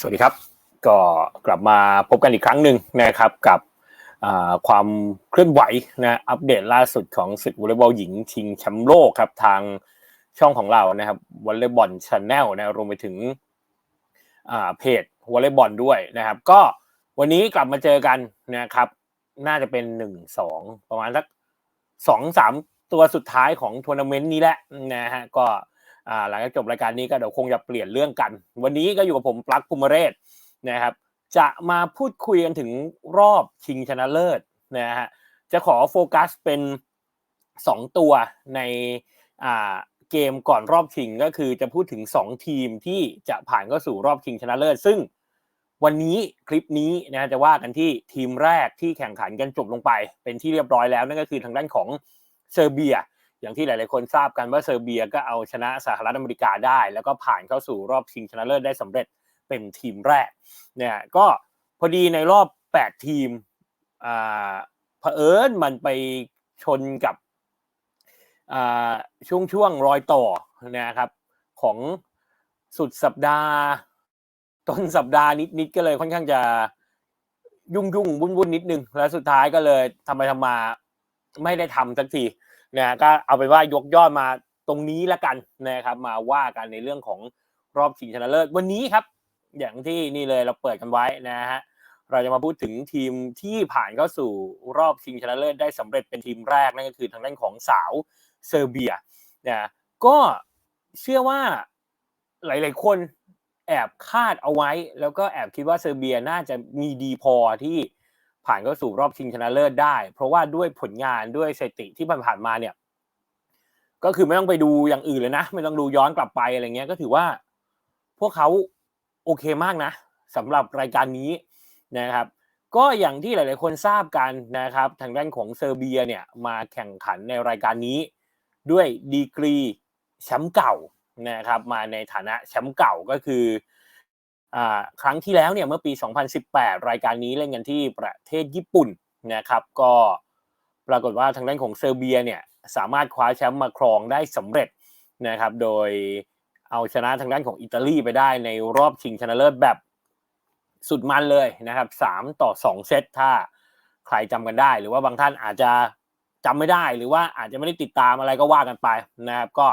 สวัสดีครับ ก็กลับมาพบกันอีกครั้งหนึ่งนะครับกับความเคลื่อนไหวนะอัปเดตล่าสุดของศึกวอลเลย์บอลหญิงชิงแชมป์โลกครับทางช่องของเรานะครับวอลเลย์บอลชาแนลนะรวมไปถึงเพจวอลเลย์บอลด้วยนะครับ ก็วันนี้กลับมาเจอกันนะครับ น่าจะเป็นหนึ่งสองประมาณสักสองสามตัวสุดท้ายของทัวร์นาเมนต์นี้แหละนะฮะก็ หลังจากจบรายการนี้ก็เดี๋ยวคงจะเปลี่ยนเรื่องกัน วันนี้ก็อยู่กับผมปลั๊กภูมิเรศนะครับ จะมาพูดคุยกันถึงรอบชิงชนะเลิศนะฮะจะขอโฟกัสเป็นสองตัวในเกมก่อนรอบชิงก็คือจะพูดถึงสองทีมที่จะผ่านเข้าสู่รอบชิงชนะเลิศ ซึ่งวันนี้คลิปนี้นะจะว่ากันที่ทีมแรกที่แข่งขันกันจบลงไป เป็นที่เรียบร้อยแล้วนั่นก็คือทางด้านของเซอร์เบีย อย่างที่หลาย ๆ คนทราบกันว่าเซอร์เบียก็เอาชนะสหรัฐอเมริกาได้ แล้วก็ผ่านเข้าสู่รอบชิงชนะเลิศได้สำเร็จเป็นทีมแรกเนี่ยก็พอดีในรอบ 8 ทีมอ่าเผอิญมันไปชนกับอ่าช่วงช่วงรอยต่อนะครับของสุดสัปดาห์ ต้นสัปดาห์นิด ๆ ก็เลยค่อนข้างจะยุ่งยุ่งวุ่นวุ่นนิดนึง แล้วสุดท้ายก็เลยทำไปทำมาไม่ได้ทำสักที นะก็เอาไปว่ายกยอดมาตรงนี้ละกันนะครับ มาว่ากันในเรื่องของรอบชิงชนะเลิศวันนี้ครับ อย่างที่นี่เลยเราเปิดกันไว้นะฮะเราจะมาพูดถึงทีมที่ผ่านเข้าสู่รอบชิงชนะเลิศได้สำเร็จเป็นทีมแรกนั่นก็คือทางด้านของสาวเซอร์เบียนะก็เชื่อว่าหลาย ๆ คนแอบคาดเอาไว้ แล้วก็แอบคิดว่าเซอร์เบียน่าจะมีดีพอที่ ผ่านเข้าสู่รอบชิงชนะเลิศได้ เพราะว่าด้วยผลงานด้วยสถิติที่ผ่านมาเนี่ย ก็คือไม่ต้องไปดูอย่างอื่นเลยนะ ไม่ต้องดูย้อนกลับไปอะไรเงี้ยก็ถือว่า พวกเขาโอเคมากนะสำหรับรายการนี้นะครับ ก็อย่างที่หลาย ๆ คนทราบกันนะครับ ทางด้านของเซอร์เบียเนี่ยมาแข่งขันในรายการนี้ด้วยดีกรีแชมป์เก่านะครับ มาในฐานะแชมป์เก่าก็คือ ครั้งที่แล้วเนี่ยเมื่อปี 2018 รายการนี้เล่นกันที่ประเทศญี่ปุ่นนะครับ ก็ปรากฏว่าทางด้านของเซอร์เบียเนี่ยสามารถคว้าแชมป์มาครองได้สำเร็จนะครับ โดยเอาชนะทางด้านของอิตาลีไปได้ในรอบชิงชนะเลิศแบบสุดมันเลยนะครับสามต่อสองเซตถ้าใครจำกันได้ หรือว่าบางท่านอาจจะจำไม่ได้ หรือว่าอาจจะไม่ได้ติดตามอะไรก็ว่ากันไปนะครับก็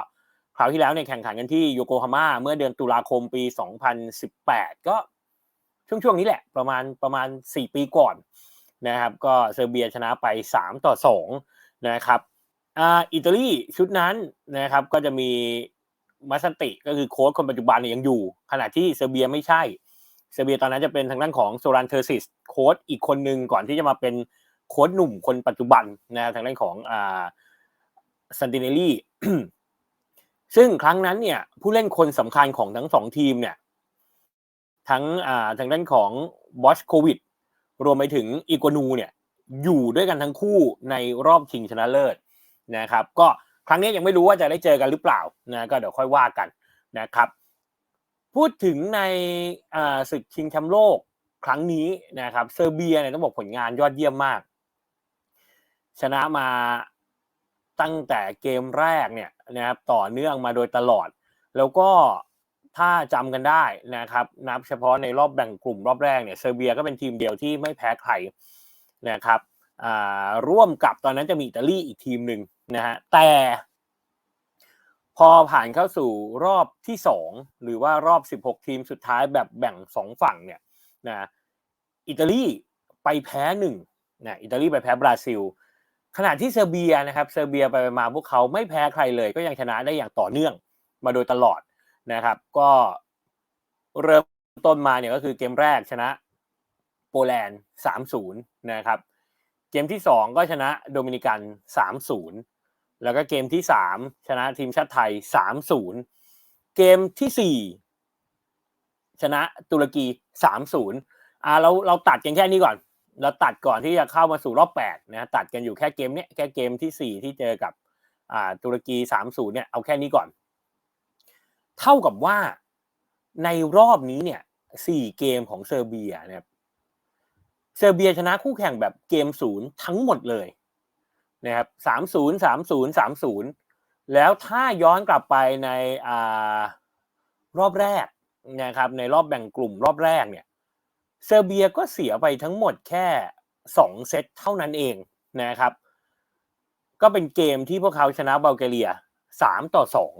คราวที่แล้วเนี่ยแข่งขันกันที่โยโกฮาม่าเมื่อเดือนตุลาคมปี 2018 ก็ช่วงช่วงนี้แหละประมาณประมาณ 4 ปีก่อนนะครับ ก็เซอร์เบียชนะไป 3 ต่อ 2 นะครับอ่าอิตาลีชุดนั้นนะครับก็จะมีมัสติก็คือโค้ชคนปัจจุบันเนี่ยยังอยู่ ขณะที่เซอร์เบียไม่ใช่เซอร์เบียตอนนั้นจะเป็นทางด้านของโซรันเทอร์ซิสโค้ชอีกคนหนึ่งก่อนที่จะมาเป็นโค้ชหนุ่มคนปัจจุบันนะทางด้านของอ่าซันติเนลี่ ซึ่งครั้งนั้นเนี่ย ผู้เล่นคนสำคัญของทั้งสองทีมเนี่ย ทั้งอ่าทางด้านของบอสโควิดรวมไปถึงอีโกนูเนี่ย อยู่ด้วยกันทั้งคู่ในรอบชิงชนะเลิศนะครับ ก็ครั้งนี้ยังไม่รู้ว่าจะได้เจอกันหรือเปล่านะก็เดี๋ยวค่อยว่ากันนะครับ พูดถึงในอ่าศึกชิงแชมป์โลกครั้งนี้นะครับเซอร์เบียเนี่ยต้องบอกผลงานยอดเยี่ยมมาก ชนะมาตั้งแต่เกมแรกเนี่ย นะครับต่อเนื่องมาโดยตลอด แล้วก็ถ้าจำกันได้นะครับนับเฉพาะในรอบแบ่งกลุ่มรอบแรกเนี่ยเซอร์เบียก็เป็นทีมเดียวที่ไม่แพ้ใครนะครับร่วมกับตอนนั้นจะมีอิตาลีอีกทีมหนึ่งนะฮะแต่พอผ่านเข้าสู่รอบที่สองหรือว่ารอบ 16 ทีมสุดท้ายแบบแบ่งสองฝั่งเนี่ยนะอิตาลีไปแพ้หนึ่งนะอิตาลีไปแพ้บราซิล ขณะที่เซอร์เบียนะครับเซอร์เบียไปมาพวกเขาไม่แพ้ใครเลย ก็ยังชนะได้อย่างต่อเนื่องมาโดยตลอดนะครับ ก็เริ่มต้นมาเนี่ยก็คือเกมแรกชนะโปแลนด์สามศูนย์นะครับ เกมที่สองก็ชนะโดมินิกันสามศูนย์แล้วก็เกมที่สามชนะทีมชาติไทยสามศูนย์เกมที่สี่ชนะตุรกีสามศูนย์อ่าเราเราตัดกันแค่นี้ก่อน เราตัดก่อนที่จะเข้ามาสู่รอบแปดนะตัดกันอยู่แค่เกมเนี้ยแค่เกมที่สี่ที่เจอกับอ่าตุรกีสามศูนย์เนี่ยเอาแค่นี้ก่อน เท่ากับว่าในรอบนี้เนี่ยสี่เกมของเซอร์เบียเนี่ยเซอร์เบียชนะคู่แข่งแบบเกมศูนย์ทั้งหมดเลยนะครับสามศูนย์สามศูนย์สามศูนย์แล้วถ้าย้อนกลับไปในอ่ารอบแรกนะครับในรอบแบ่งกลุ่มรอบแรกเนี่ย เซอร์เบียก็เสียไปทั้งหมดแค่สองเซตเท่านั้นเองนะครับ ก็เป็นเกมที่พวกเขาชนะบัลแกเรียสามต่อสอง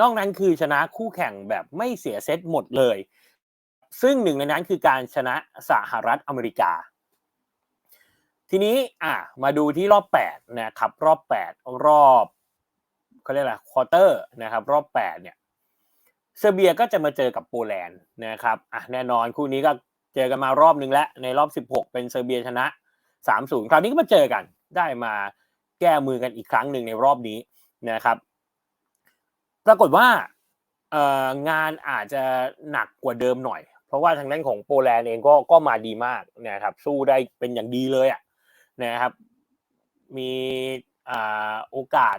นอกนั้นคือชนะคู่แข่งแบบไม่เสียเซตหมดเลย ซึ่งหนึ่งในนั้นคือการชนะสหรัฐอเมริกา ทีนี้อะมาดูที่รอบ 8 นะครับ รอบ 8 รอบเขาเรียกอะไรควอเตอร์นะครับ รอบ 8 เนี่ยเซอร์เบียก็จะมาเจอกับโปแลนด์นะครับอะแน่นอนคู่นี้ก็ เจอกันมารอบนึงแล้วในรอบ 16 เป็นเซอร์เบียชนะ 3-0 คราวนี้ก็มาเจอกัน ได้มาแก้มือกันอีกครั้งหนึ่งในรอบนี้นะครับ ปรากฏว่างานอาจจะหนักกว่าเดิมหน่อย เพราะว่าทางด้านของโปแลนด์เองก็ก็มาดีมากนะครับ สู้ได้เป็นอย่างดีเลยอะนะครับ มีอโอกาส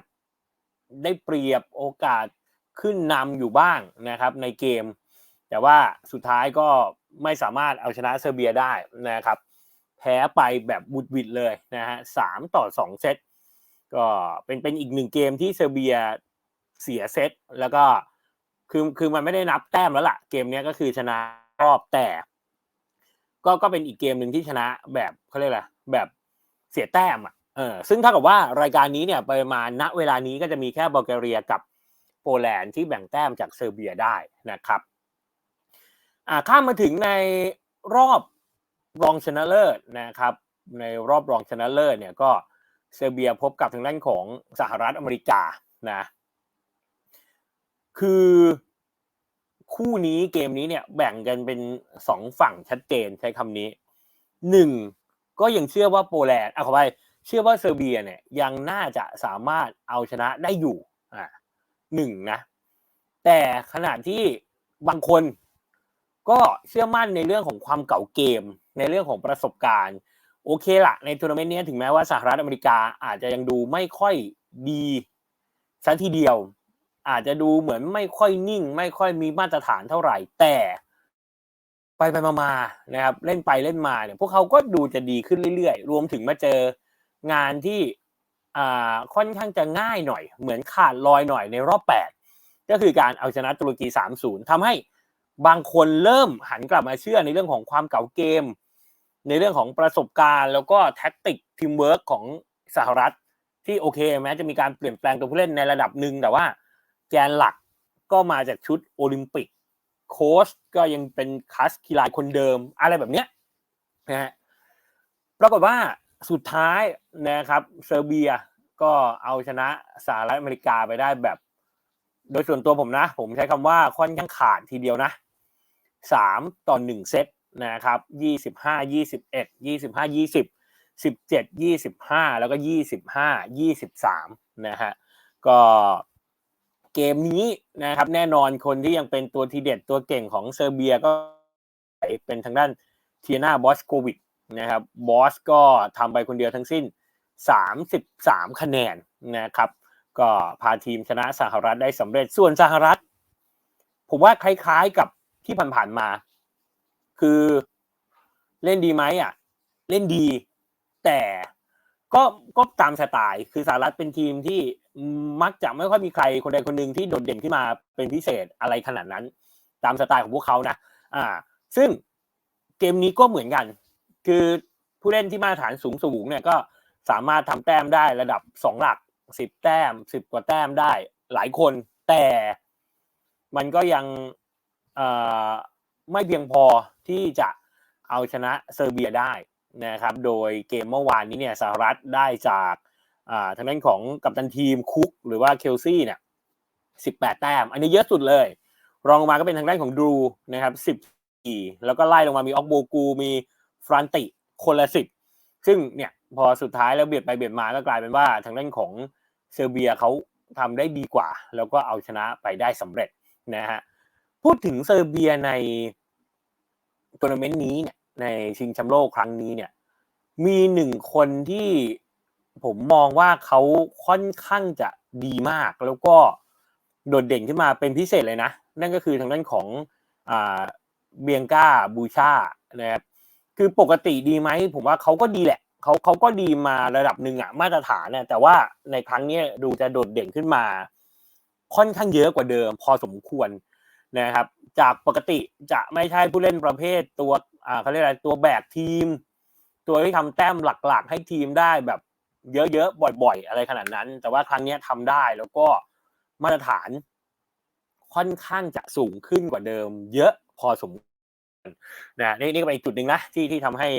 ได้เปรียบโอกาสขึ้นนำอยู่บ้างนะครับ ในเกม แต่ว่าสุดท้ายก็ ไม่สามารถเอาชนะเซอร์เบียได้นะครับ แพ้ไปแบบบุดวิดเลยนะฮะสามต่อสองเซตก็เป็นเป็นอีกหนึ่งเกมที่เซอร์เบียเสียเซตแล้วก็คือคือมันไม่ได้นับแต้มแล้วล่ะ เกมนี้ก็คือชนะรอบแต่ ก็ก็เป็นอีกเกมหนึ่งที่ชนะแบบเขาเรียกอะไรแบบเสียแต้มอะเออซึ่งเท่ากับว่ารายการนี้เนี่ยไปมาณเวลานี้ก็จะมีแค่บัลแกเรียกับโปแลนด์ที่แบ่งแต้มจากเซอร์เบียได้นะครับ อ่าข้ามมาถึงในรอบรองชนะเลิศนะครับ ในรอบรองชนะเลิศเนี่ยก็เซอร์เบียพบกับทางด้านของสหรัฐอเมริกานะคือคู่นี้เกมนี้เนี่ยแบ่งกันเป็นสองฝั่งชัดเจนใช้คำนี้หนึ่งก็ยังเชื่อว่าโปแลนด์อะขอไปเชื่อว่าเซอร์เบียเนี่ยยังน่าจะสามารถเอาชนะได้อยู่อ่าหนึ่งนะ แต่ขณะที่บางคน ก็เชื่อมั่นในเรื่องของความเก่าเกม ในเรื่องของประสบการณ์ โอเคละในทัวร์นาเมนต์นี้ถึงแม้ว่าสหรัฐอเมริกาอาจจะยังดูไม่ค่อยดีซะทีเดียว อาจจะดูเหมือนไม่ค่อยนิ่ง ไม่ค่อยมีมาตรฐานเท่าไหร่ แต่ไปไปมาๆนะครับเล่นไปเล่นมาเนี่ยพวกเขาก็ดูจะดีขึ้นเรื่อยๆ รวมถึงมาเจองานที่อ่าค่อนข้างจะง่ายหน่อย เหมือนขาดลอยหน่อยในรอบ 8 ก็คือการเอาชนะตุรกี 3-0ทำให้ บางคนเริ่มหันกลับมาเชื่อในเรื่องของความเก่าเกม ในเรื่องของประสบการณ์ แล้วก็แท็กติกทีมเวิร์กของสหรัฐที่โอเคแม้จะมีการเปลี่ยนแปลงตัวผู้เล่นในระดับหนึ่งแต่ว่าแกนหลักก็มาจากชุดโอลิมปิกโค้ชก็ยังเป็นคัสกีฬาคนเดิม อะไรแบบเนี้ยนะฮะปรากฏว่าสุดท้ายนะครับเซอร์เบียก็เอาชนะสหรัฐอเมริกาไปได้แบบ โดยส่วนตัวผมนะ ผมใช้คำว่าค่อนข้างขาดทีเดียวนะ สามต่อหนึ่งเซตนะครับยี่สิบห้ายี่สิบเอ็ดยี่สิบห้ายี่สิบสิบเจ็ดยี่สิบห้าแล้วก็ยี่สิบห้ายี่สิบสามนะฮะก็เกมนี้นะครับแน่นอนคนที่ยังเป็นตัวทีเด็ดตัวเก่งของเซอร์เบียก็เป็นทางด้านเทียนาบอสโควิดนะครับบอสก็ทำไปคนเดียวทั้งสิ้น 33 คะแนนนะครับก็พาทีมชนะสหรัฐได้สำเร็จส่วนสหรัฐ ผมว่าคล้ายๆกับ ที่ผ่านๆมา คือเล่นดีไหมอะ เล่นดี แต่ก็ก็ตามสไตล์คือสหรัฐเป็นทีมที่มักจะไม่ค่อยมีใครคนใดคนหนึ่งที่โดดเด่นขึ้นมาเป็นพิเศษอะไรขนาดนั้น ตามสไตล์ของพวกเขานะอ่า ซึ่งเกมนี้ก็เหมือนกัน คือผู้เล่นที่มาตรฐานสูงสูงเนี่ยก็สามารถทำแต้มได้ระดับสองหลักสิบแต้มสิบกว่าแต้มได้หลายคน แต่มันก็ยัง ไม่เพียงพอที่จะเอาชนะเซอร์เบียได้นะครับ โดยเกมเมื่อวานนี้เนี่ยสหรัฐได้จากทางด้านของกัปตันทีมคุกหรือว่าเคลซี่เนี่ยสิบแปดแต้ม อันนี้เยอะสุดเลย รองลงมาก็เป็นทางด้านของดูนะครับสิบสี่แล้วก็ไล่ลงมามีออกโบกู มีฟรันติคนละสิบซึ่งเนี่ยพอสุดท้ายแล้วเบียดไปเบียดมาก็กลายเป็นว่าทางด้านของเซอร์เบียเขาทำได้ดีกว่า แล้วก็เอาชนะไปได้สำเร็จนะฮะ พูดถึงเซอร์เบียในทัวร์นาเมนต์นี้เนี่ยในชิงแชมป์โลกครั้งนี้เนี่ย มีหนึ่งคนที่ผมมองว่าเขาค่อนข้างจะดีมาก แล้วก็โดดเด่นขึ้นมาเป็นพิเศษเลยนะ นั่นก็คือทางด้านของเบียงก้าบูชานะครับคือปกติดีไหมผมว่าเขาก็ดีแหละเขาเขาก็ดีมาระดับหนึ่งอะมาตรฐานเนี่ยแต่ว่าในครั้งนี้ดูจะโดดเด่นขึ้นมา ค่อนข้างเยอะกว่าเดิม พอสมควร นะครับ จากปกติจะไม่ใช่ผู้เล่นประเภทตัวอ่าเขาเรียกอะไรตัวแบกทีม ตัวที่ทำแต้มหลักๆ ให้ทีมได้แบบเยอะๆบ่อย ๆ อะไรขนาดนั้น แต่ว่าครั้งนี้ทำได้แล้วก็มาตรฐานค่อนข้างจะสูงขึ้นกว่าเดิม เยอะพอสมควรนะนี่นี่ก็เป็นอีกจุดหนึ่งนะที่ที่ทำให้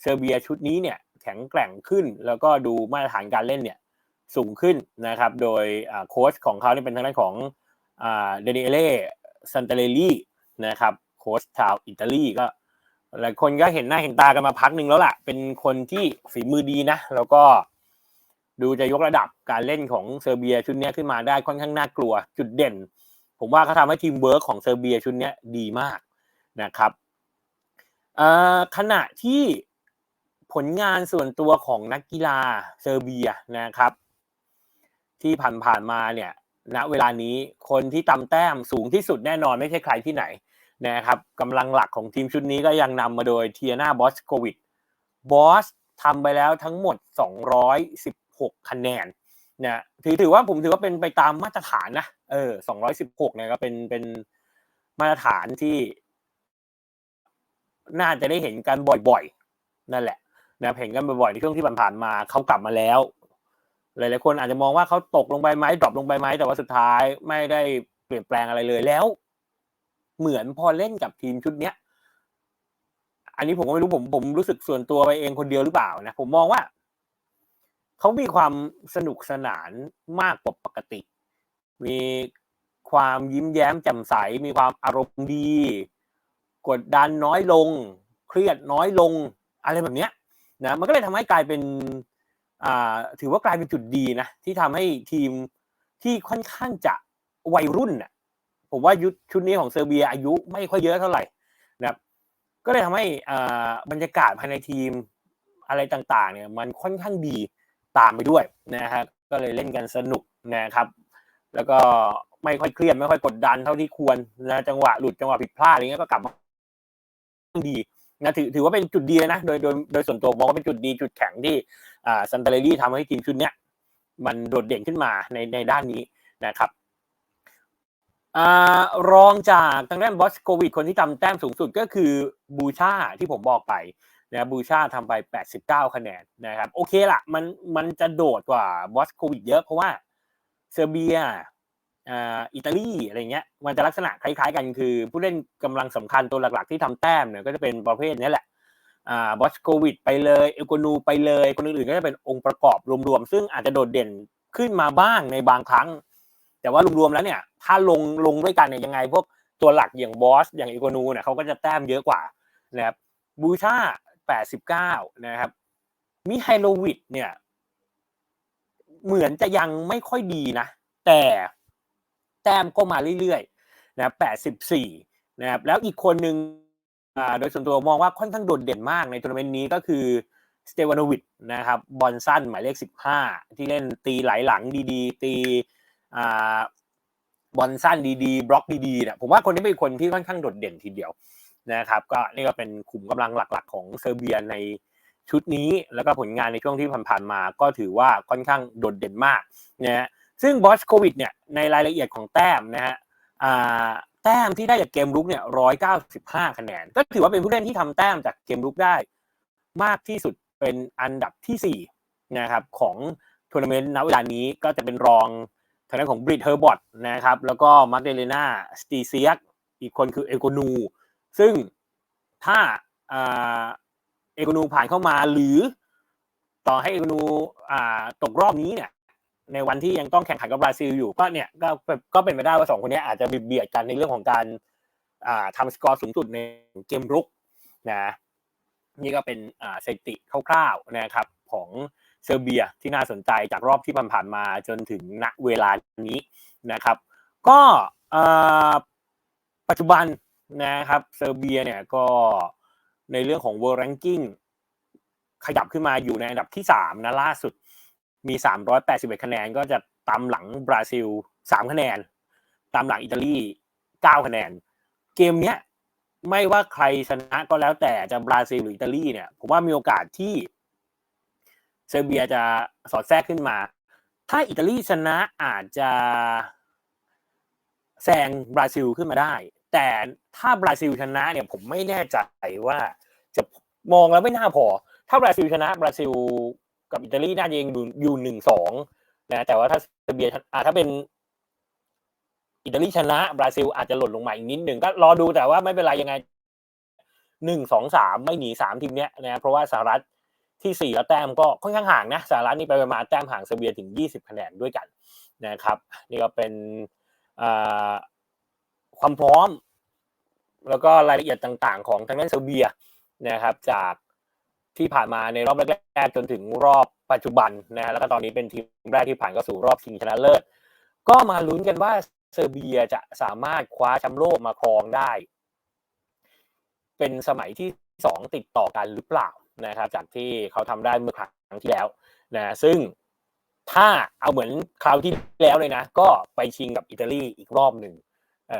เซอร์เบียชุดนี้เนี่ย แข็งแกร่งขึ้น แล้วก็ดูมาตรฐานการเล่นเนี่ย สูงขึ้นนะครับ โดยโค้ชของเขาเนี่เป็นทางด้านของเดนิเอเล่ ซันเตเลลี่นะครับโค้ชชาวอิตาลีก็หลายคนก็เห็นหน้าเห็นตากันมาพักหนึ่งแล้วล่ะ เป็นคนที่ฝีมือดีนะ แล้วก็ดูจะยกระดับการเล่นของเซอร์เบียชุดนี้ขึ้นมาได้ค่อนข้างน่ากลัว จุดเด่น ผมว่าเขาทำให้ทีมเวิร์กของเซอร์เบียชุดนี้ดีมากนะครับขณะที่ผลงานส่วนตัวของนักกีฬาเซอร์เบียนะครับ ที่ผ่านๆมาเนี่ย ณเวลานี้คนที่ตำแต้มสูงที่สุดแน่นอนไม่ใช่ใครที่ไหนนะครับกำลังหลักของทีมชุดนี้ก็ยังนำมาโดยเทียนาบอสโควิดบอสทำไปแล้วทั้งหมด 216 คะแนนนะถือถือว่าผมถือว่าเป็นไปตามมาตรฐานนะเออ216เนี่ยก็เป็นเป็นมาตรฐานที่ น่าจะได้เห็นกันบ่อยๆ นั่นแหละนะเห็นกันบ่อยๆในช่วงที่ผ่านๆมาเขากลับมาแล้ว หลายๆคนอาจจะมองว่าเขาตกลงไปไหมดรอปลงไปไหมแต่ว่าสุดท้ายไม่ได้เปลี่ยนแปลงอะไรเลยแล้ว เหมือนพอเล่นกับทีมชุดเนี้ย อันนี้ผมก็ไม่รู้ผมผมรู้สึกส่วนตัวไปเองคนเดียวหรือเปล่านะผมมองว่าเขามีความสนุกสนานมากกว่าปกติ มีความยิ้มแย้มแจ่มใส มีความอารมณ์ดี กดดันน้อยลง เครียดน้อยลง อะไรแบบเนี้ยนะมันก็เลยทำให้กลายเป็น ถือว่ากลายเป็นจุดดีนะ ที่ทำให้ทีมที่ค่อนข้างจะวัยรุ่นน่ะผมว่ายุคชุดนี้ของเซอร์เบียอายุไม่ค่อยเยอะเท่าไหร่นะครับ ก็เลยทำให้อ่าบรรยากาศภายในทีมอะไรต่างๆ เนี่ย มันค่อนข้างดีตามไปด้วยนะครับก็เลยเล่นกันสนุกนะครับ แล้วก็ไม่ค่อยเครียดไม่ค่อยกดดันเท่าที่ควรนะจังหวะหลุดจังหวะผิดพลาดอะไรเงี้ยก็กลับมาดีนะถือถือว่าเป็นจุดดีนะโดยโดยโดยส่วนตัวมองว่าเป็นจุดดีจุดแข็งที่ ซันเตเลรี่ทำให้ทีมชุดเนี้ยมันโดดเด่นขึ้นมาในในด้านนี้นะครับอ่ารองจากทางด้านบอสโควิด คนที่ทำแต้มสูงสุดก็คือบูชาที่ผมบอกไปนะบูชาทำไป 89 คะแนนนะครับ โอเคละมันมันจะโดดกว่าบอสโควิดเยอะเพราะว่าเซอร์เบียอ่าอิตาลีอะไรเงี้ยมันจะลักษณะคล้ายๆกันคือ ผู้เล่นกำลังสำคัญตัวหลักๆที่ทำแต้มเนี่ยก็จะเป็นประเภทนี้แหละ อ่าบอสโควิดไปเลยเอลโกนูไปเลย คนอื่นๆก็จะเป็นองค์ประกอบรวมๆ ซึ่งอาจจะโดดเด่นขึ้นมาบ้างในบางครั้ง แต่ว่ารวมๆแล้วเนี่ย ถ้าลงลงด้วยกันเนี่ยยังไงพวกตัวหลักอย่างบอสอย่างเอโกนูเนี่ยเขาก็จะแต้มเยอะกว่านะครับบูชา89 นะครับมิไฮโลวิดเนี่ย เหมือนจะยังไม่ค่อยดีนะ แต่แต้มก็มาเรื่อยๆ นะ84 นะครับแล้วอีกคนหนึ่ง โดยส่วนตัวมองว่าค่อนข้างโดดเด่นมากในทัวร์นาเมนต์นี้ก็คือสเตวานวิดนะครับบอลสั้นหมายเลข 15 ที่เล่นตีไหลหลังดีๆ ตีบอลสั้นดีๆ บล็อกดีๆเนี่ยผมว่าคนนี้เป็นคนที่ค่อนข้างโดดเด่นทีเดียวนะครับก็นี่ก็เป็นขุมกำลังหลักๆ ของเซอร์เบียในชุดนี้แล้วก็ผลงานในช่วงที่ผ่านๆมาก็ถือว่าค่อนข้างโดดเด่นมากนะฮะซึ่งบอสโควิดเนี่ยในรายละเอียดของแต้มนะฮะ แต้มที่ได้จากเกมรุกเนี่ยร้อยเก้าสิบห้าคะแนน ก็ถือว่าเป็นผู้เล่นที่ทำแต้มจากเกมรุกได้มากที่สุดเป็นอันดับที่สี่นะครับของทัวร์นาเมนต์ณเวลานี้ก็จะเป็นรองทางด้านของบริดเฮอร์บอตนะครับ แล้วก็มาร์เดเลนาสตีเซียกอีกคนคือเอโกนู ซึ่งถ้าเอโกนูผ่านเข้ามาหรือต่อให้เอโกนูตกรอบนี้เนี่ย ในวันที่ยังต้องแข่งขันกับบราซิลอยู่ก็เนี่ยก็ก็เป็นไปได้ว่าสองคนนี้อาจจะเบียดกันในเรื่องของการทำสกอร์สูงสุดในเกมรุกนะนี่ก็เป็นสถิติคร่าวๆนะครับของเซอร์เบียที่น่าสนใจจากรอบที่ผ่านมาจนถึงณเวลานี้นะครับ ก็ปัจจุบันนะครับเซอร์เบียเนี่ยก็ในเรื่องของ World Ranking ขยับขึ้นมาอยู่ในอันดับที่3นะล่าสุด มี 381 คะแนนก็จะตามหลังบราซิล 3 คะแนน ตามหลังอิตาลี 9 คะแนน เกมเนี้ยไม่ว่าใครชนะก็แล้วแต่จะบราซิลหรืออิตาลีเนี่ยผมว่ามีโอกาสที่เซอร์เบียจะสอดแทรกขึ้นมา ถ้าอิตาลีชนะอาจจะแซงบราซิลขึ้นมาได้ แต่ถ้าบราซิลชนะเนี่ยผมไม่แน่ใจว่าจะมองแล้วไม่น่าพอ ถ้าบราซิลชนะบราซิล กับอิตาลีน่าจะยังอยู่หนึ่งสองนะแต่ว่าถ้าเซอร์เบียอ่าถ้าเป็นอิตาลีชนะบราซิลอาจจะหล่นลงมาอีกนิดหนึ่งก็รอดูแต่ว่าไม่เป็นไรยังไงหนึ่งสองสามไม่หนีสามทีมเนี้ยนะเพราะว่าสหรัฐที่สี่แล้วแต้มก็ค่อนข้างห่างนะสหรัฐนี่ไปประมาณแต้มห่างเซอร์เบียถึงยี่สิบคะแนนด้วยกันนะครับ นี่ก็เป็นความพร้อม แล้วก็รายละเอียดต่างๆ ของทางด้านเซอร์เบียนะครับจาก ที่ผ่านมาในรอบแรกๆจนถึงรอบปัจจุบันนะแล้วก็ตอนนี้เป็นทีมแรกที่ผ่านเข้าสู่รอบชิงชนะเลิศก็มาลุ้นกันว่าเซอร์เบียจะสามารถคว้าแชมป์โลกมาครองได้ เป็นสมัยที่สองติดต่อกันหรือเปล่านะครับ จากที่เขาทำได้เมื่อครั้งที่แล้วนะซึ่งถ้าเอาเหมือนคราวที่แล้วเลยนะ ก็ไปชิงกับอิตาลีอีกรอบหนึ่ง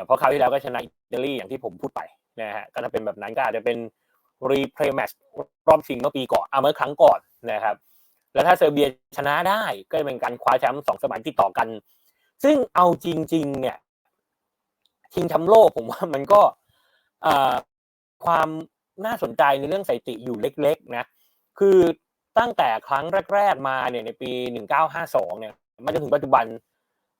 เพราะคราวที่แล้วก็ชนะอิตาลีอย่างที่ผมพูดไปนะฮะก็ถ้าเป็นแบบนั้นก็อาจจะเป็น รีเพลย์แมชรอบชิงเมื่อปีก่อนเอาเมื่อครั้งก่อนนะครับ แล้วถ้าเซอร์เบียชนะได้ก็จะเป็นการคว้าแชมป์สองสมัยติดต่อกัน ซึ่งเอาจริง ๆ เนี่ยชิงแชมป์โลกผมว่ามันก็ความน่าสนใจในเรื่องสถิติอยู่เล็ก ๆ นะ คือตั้งแต่ครั้งแรก ๆ มาเนี่ยในปี 1952 เนี่ยมาจนถึงปัจจุบัน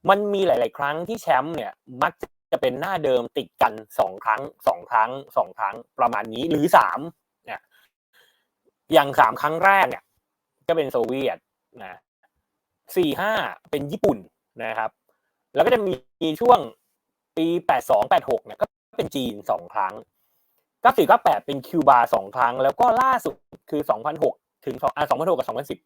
มันมีหลาย ๆ ครั้งที่แชมป์เนี่ยมัก จะเป็นหน้าเดิมติดกันสองครั้งสองครั้งสองครั้งประมาณนี้หรือสามเนี่ยอย่างสามครั้งแรกเนี่ย ก็เป็นโซเวียตนะสี่ห้าเป็นญี่ปุ่นนะครับ แล้วก็จะมีช่วงปีแปดสองแปดหกเนี่ยก็เป็นจีนสองครั้งเก้าสี่เก้าแปดเป็นคิวบาสองครั้ง แล้วก็ล่าสุดคือสองพันหกถึงสองอ่าสองพันหกกับสองพันสิบ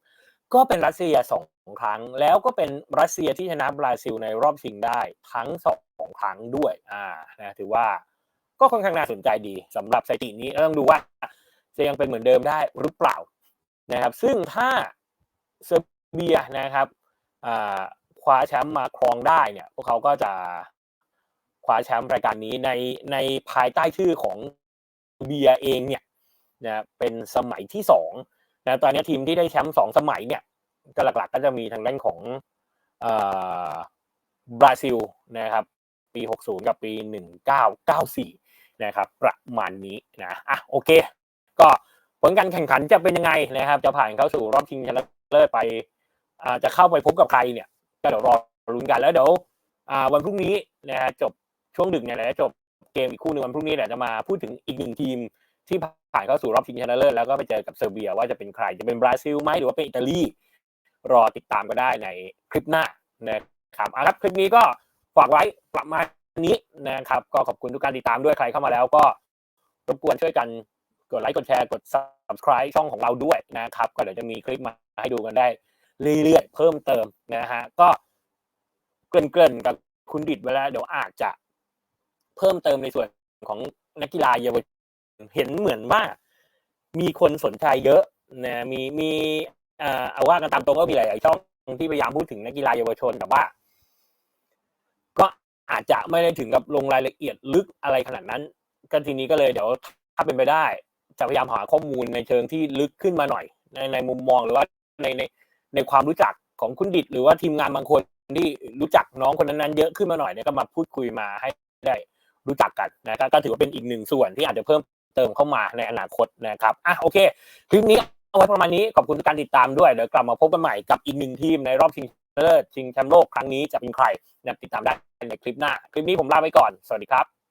ก็เป็นรัสเซียสองครั้ง แล้วก็เป็นรัสเซียที่ชนะบราซิลในรอบชิงได้ทั้งสองครั้งด้วยอ่านะถือว่าก็ค่อนข้างน่าสนใจดีสำหรับสถิตินี้ต้องดูว่าจะยังเป็นเหมือนเดิมได้หรือเปล่านะครับ ซึ่งถ้าเซอร์เบียนะครับคว้าแชมป์มาครองได้เนี่ยพวกเขาก็จะคว้าแชมป์รายการนี้ในในภายใต้ชื่อของเบียเองเนี่ยนะเป็นสมัยที่สอง นะตอนนี้ทีมที่ได้แชมป์สองสมัยเนี่ยก็หลักๆก็จะมีทางด้านของบราซิลนะครับ ปี 60 กับปี 1994 นะครับประมาณนี้นะอะโอเค ก็ผลการแข่งขันจะเป็นยังไงนะครับ จะผ่านเข้าสู่รอบชิงชนะเลิศไปจะเข้าไปพบกับใครเนี่ยก็เดี๋ยวรอลุ้นกันแล้วเดี๋ยววันพรุ่งนี้นะฮะจบช่วงดึกเนี่ยแหละจบเกมอีกคู่หนึ่งวันพรุ่งนี้แหละจะมาพูดถึงอีกหนึ่งทีม ที่ผ่านเข้าสู่รอบชิงชนะเลิศแล้วก็ไปเจอกับเซอร์เบีย ว่าจะเป็นใครจะเป็นบราซิลไหมหรือว่าเป็นอิตาลีรอติดตามก็ได้ในคลิปหน้านะครับอะครับคลิปนี้ก็ฝากไว้ประมาณนี้นะครับ ก็ขอบคุณทุกการติดตามด้วยใครเข้ามาแล้วก็รบกวนช่วยกันกดไลค์กดแชร์กด subscribe ช่องของเราด้วยนะครับ ก็เดี๋ยวจะมีคลิปมาให้ดูกันได้ เรื่อยๆเพิ่มเติมนะฮะก็เกริ่นๆกับคุณดิดไว้แล้วเดี๋ยวอาจจะเพิ่มเติมในส่วนของนักกีฬาเยาว เห็นเหมือนว่ามีคนสนใจเยอะนะมีมีเอาว่ากันตามตรงก็มีหลายช่องที่พยายามพูดถึงนักกีฬาเยาวชนแต่ว่า ก็อาจจะไม่ได้ถึงกับลงรายละเอียดลึกอะไรขนาดนั้นก็ทีนี้ก็เลยเดี๋ยวถ้าเป็นไปได้ จะพยายามหาข้อมูลในเชิงที่ลึกขึ้นมาหน่อย ในในมุมมองหรือว่าในในในความรู้จักของคุณดิดหรือว่าทีมงานบางคนที่รู้จักน้องคนนั้นๆเยอะขึ้นมาหน่อยเนี่ยก็มาพูดคุยมาให้ได้รู้จักกันนะครับก็ถือว่าเป็นอีกหนึ่งส่วนที่อาจจะเพิ่ม เติมเข้ามาในอนาคตนะครับอะโอเคคลิปนี้เอาไว้ประมาณนี้ขอบคุณการติดตามด้วยเดี๋ยวกลับมาพบกันใหม่กับอีกหนึ่งทีมในรอบชิงเลิศชิงแชมป์โลกครั้งนี้จะเป็นใครนะติดตามได้ในคลิปหน้า คลิปนี้ผมลาไปก่อน สวัสดีครับ